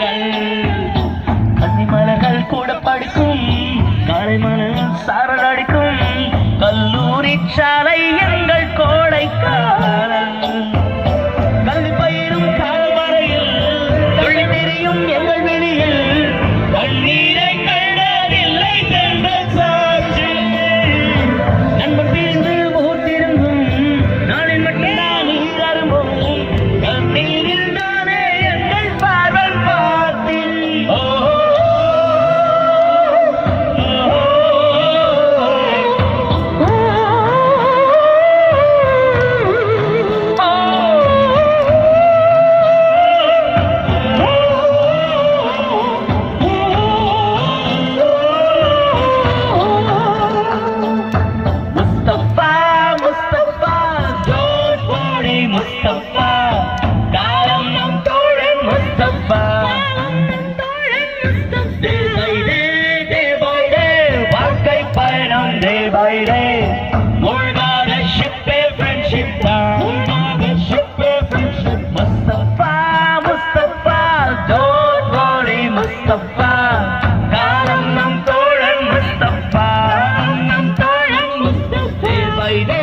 கண்ணிமலர்கள் கன்னிமலர்கள் கூட படிக்கும். காலை மலர் சாரல் அடிக்கும். கல்லூரி சாலை எங்கள் கோடைக்கால். முஸ்தப்பா காலம் நம் தோழன் முஸ்தப்பா வாழ்க்கை பயணம் தேவாயிடே மூழ்காத ஷிப்பே ஃப்ரெண்ட்ஷிப் தான் மூழ்காத ஷிப்பே friendship Mustafa Mustafa don't worry Mustafa காலம் நம் தோழன் முஸ்தப்பா நம் தோழன் முஸ்தப்பா தேவாயிடே